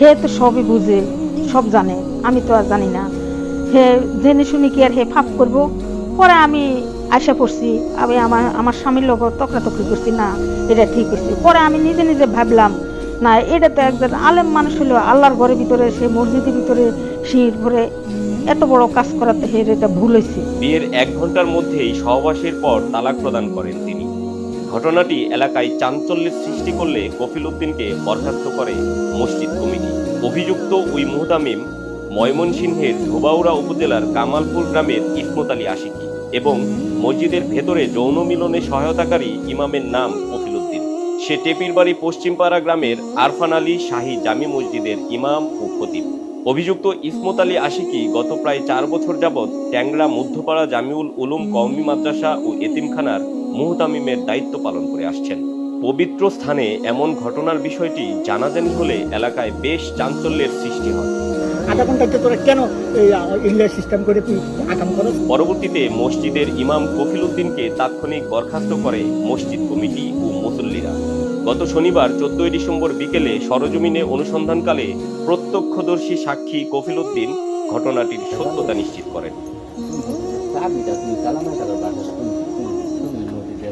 হে তো সবই বুঝে, সব জানে, আমি তো আর জানি না। হে, জেনে শুনি কি আর হে ফাপ করব? পরে আমি আশা করছি, আমি আমার আমার স্বামীর লগত তকরাতকরি করছি, না, এটা ঠিক হয়েছে পরে আমি নিজে নিজে ভাবলাম, না, এটা তো একজন আলেম মানুষ হলো, আল্লাহর ঘরের ভিতরে, সে মসজিদের ভিতরে সিঁড়ির ভরে এত বড় কাজ করাতে হে, এটা ভুল হয়েছে বিয়ের এক ঘণ্টার মধ্যেই সহবাসের পর তালাক প্রদান করেন তিনি। ঘটনাটি এলাকায় চাঞ্চল্যের সৃষ্টি করলে কফিল উদ্দিনকে বরখাস্ত করে মসজিদ কমিটি। অভিযুক্ত ওই মুহতামিম ময়মনসিংহের ধোবাউড়া উপজেলার কামালপুর গ্রামের ইসমত আলী আশিকি এবং মসজিদের ভেতরে যৌন মিলনে সহায়তাকারী ইমামের নাম কফিল উদ্দিন। সে টেপির বাড়ি পশ্চিমপাড়া গ্রামের আরফান আলী শাহী জামি মসজিদের ইমাম ও খতিব। অভিযুক্ত ইসমত আলী আশিকি গত প্রায় চার বছর যাবৎ ট্যাংরা, মধ্যপাড়া জামিউল উলুম কওমি মাদ্রাসা ও এতিমখানার মুহতামিমের দায়িত্ব পালন করে আসছেন। পবিত্র স্থানে এমন ঘটনার বিষয়টি জানাজানি হলে এলাকায় বেশ চাঞ্চল্যের সৃষ্টি হয়। আধা ঘন্টাতে তোরা কেন ইংলিশ সিস্টেম করে তুই আকাম করো পরবর্তীতে মসজিদের ইমাম কফিল উদ্দিনকে তাৎক্ষণিক বরখাস্ত করে মসজিদ কমিটি ও মুসল্লিরা। গত শনিবার চোদ্দই ডিসেম্বর বিকেলে সরজমিনে অনুসন্ধানকালে প্রত্যক্ষদর্শী সাক্ষী কফিল উদ্দিন ঘটনাটির সত্যতা নিশ্চিত করেন।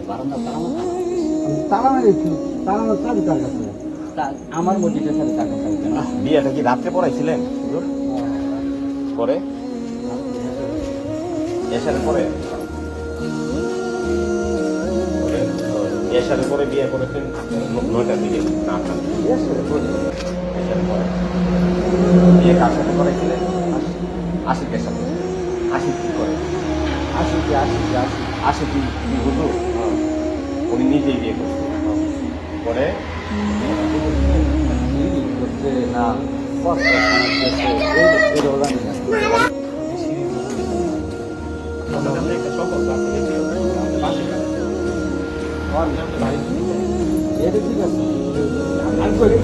তারা তারা চাবি তার কাছে। আমার মসজিদের সাথে টাকা থাকবে না। বিয়েটা কি রাত্রে পড়াইছিলেন? পরে? এসার পরে? এসার পরে বিয়ে করেছেন? নয়টার দিকে? না এসার পরে? বিয়ে কার সাথে করেছিলেন আশিকের সাথে আশিক কি করে? আসি কি আসি কি আসি আশিক কি কি হুজুর? উনি নিজেই বিয়ে করছেন। পরে না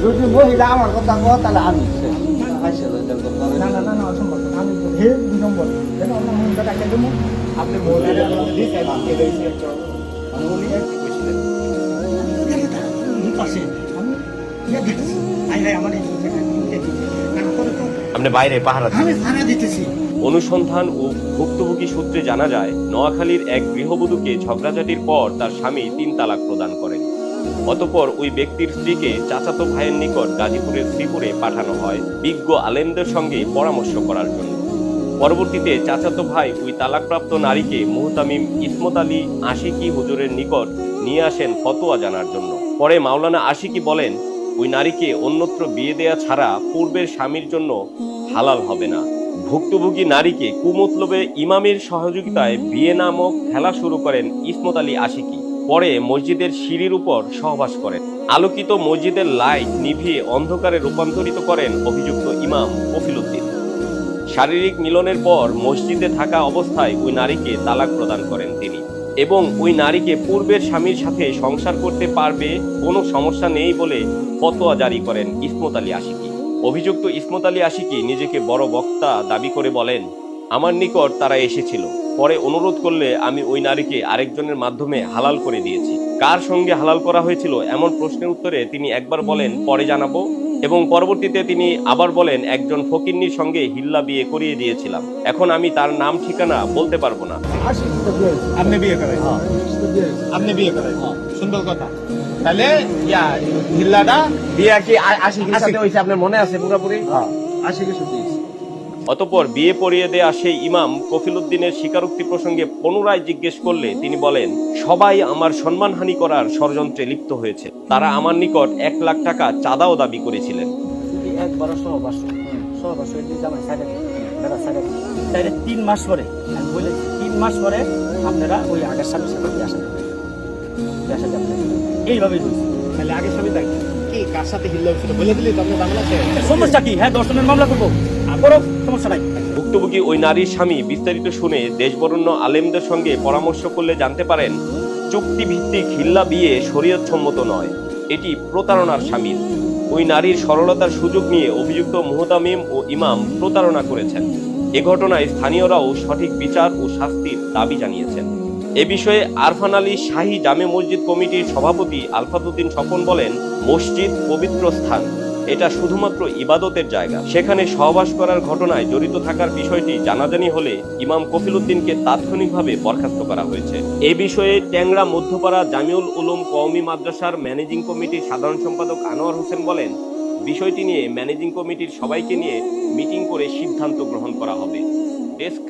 যদি মহিলা আমার কথা কয় তাহলে আমি না না না না অসম্ভব আমি হে দুই নম্বর। মহিলা ডাকে দেবো আপনি আপনি বাইরে পাহারা। আমি দিতেছি। অনুসন্ধান ও ভুক্তভোগী সূত্রে জানা যায় নোয়াখালীর এক গৃহবধূকে ঝগড়াঝাটির পর তার স্বামী তিন তালাক প্রদান করেন। অতপর ওই ব্যক্তির স্ত্রীকে চাচাতো ভাইয়ের নিকট গাজীপুরের শ্রীপুরে পাঠানো হয় বিজ্ঞ আলেমদের সঙ্গে পরামর্শ করার জন্য। পরবর্তীতে চাচাতো ভাই ওই তালাকপ্রাপ্ত নারীকে মুহতামিম ইসমত আলী আশিকি হুজুরের নিকট নিয়ে আসেন ফতোয়া জানার জন্য। পরে মাওলানা আশিকি বলেন ওই নারীকে অন্যত্র বিয়ে দেয়া ছাড়া পূর্বের স্বামীর জন্য হালাল হবে না। ভুক্তভোগী নারীকে কুমতলবে ইমামের সহযোগিতায় বিয়ে নামক খেলা শুরু করেন ইসমত আলী আশিকি। পরে মসজিদের সিঁড়ির উপর সহবাস করেন। আলোকিত মসজিদের লাইট নিভিয়ে অন্ধকারে রূপান্তরিত করেন অভিযুক্ত ইমাম কফিল উদ্দিন। শারীরিক মিলনের পর মসজিদে থাকা অবস্থায় ওই নারীকে তালাক প্রদান করেন তিনি। এবং ওই নারীকে পূর্বের স্বামীর সাথে সংসার করতে পারবে কোনো সমস্যা নেই বলে ফতোয়া জারি করেন ইসমত আলী আশিকি। অভিযুক্ত ইসমত আলী আশিকি নিজেকে বড় বক্তা দাবি করে বলেন, আমার নিকট তারা এসেছিল। পরে অনুরোধ করলে আমি ওই নারীকে আরেকজনের মাধ্যমে হালাল করে দিয়েছি। কার সঙ্গে হালাল করা হয়েছিল এমন প্রশ্নের উত্তরে তিনি একবার বলেন, পরে জানাব। এবং পরবর্তীতে তিনি আবার বলেন একজন ফকিন্নির সঙ্গে হিল্লা বিয়ে করিয়ে দিয়েছিলাম। এখন আমি তার নাম ঠিকানা বলতে পারব না। আপনি বিয়ে করেন। আপনি বিয়ে করেন। সুন্দর কথা। তাহলে ইয়া হিল্লাটা বিয়ে কি আশিকের সাথে হয়েছে? আপনার মনে আছে পুরোপুরি? আশিকের কিছু দিস অতপর বিয়ে পড়িয়ে দেয়া সেই ইমাম কফিল উদ্দিনের স্বীকারোক্তি প্রসঙ্গে পুনরায় জিজ্ঞেস করলে তিনি বলেন, সবাই আমার সম্মানহানি করার ষড়যন্ত্রে লিপ্ত হয়েছে। তারা আমার নিকট এক লাখ টাকা চাঁদাও দাবি করেছিলেন। হয়ে তিন মাস পরে তিন মাস পরে আপনারা ওই আগের তাহলে আগে সবই দেখ কি কার সাথে হিল্লা হয়েছিল বলে দিলি তো বাংলাতে সমস্যা কি? হ্যাঁ দর্শনের মামলা করব। করো সমস্যা নাই। ভুক্তভোগী ওই নারীর স্বামী বিস্তারিত শুনে দেশবরণ্য আলেমদের সঙ্গে পরামর্শ করলে জানতে পারেন চুক্তিভিত্তিক হিল্লা বিয়ে শরীয়তসম্মত নয়। এটি প্রতারণার সামিল ওই নারীর সরলতার সুযোগ নিয়ে অভিযুক্ত মুহতামিম ও ইমাম প্রতারণা করেছেন। এ ঘটনায় স্থানীয়রাও সঠিক বিচার ও শাস্তির দাবি জানিয়েছেন। এ বিষয়ে আরফান আলী শাহী জামে মসজিদ কমিটির সভাপতি আলফাতুদ্দিন স্বপন বলেন, মসজিদ পবিত্র স্থান। এটা শুধুমাত্র ইবাদতের জায়গা। সেখানে সহবাস করার ঘটনায় জড়িত থাকার বিষয়টি জানাজানি হলে ইমাম কফিলুদ্দিনকে তাৎক্ষণিকভাবে বরখাস্ত করা হয়েছে। এ বিষয়ে ট্যাংরা মধ্যপাড়া জামিউল উলুম কওমি মাদ্রাসার ম্যানেজিং কমিটির সাধারণ সম্পাদক আনোয়ার হোসেন বলেন, বিষয়টি নিয়ে ম্যানেজিং কমিটির সবাইকে নিয়ে মিটিং করে সিদ্ধান্ত গ্রহণ করা হবে। ডেস্ক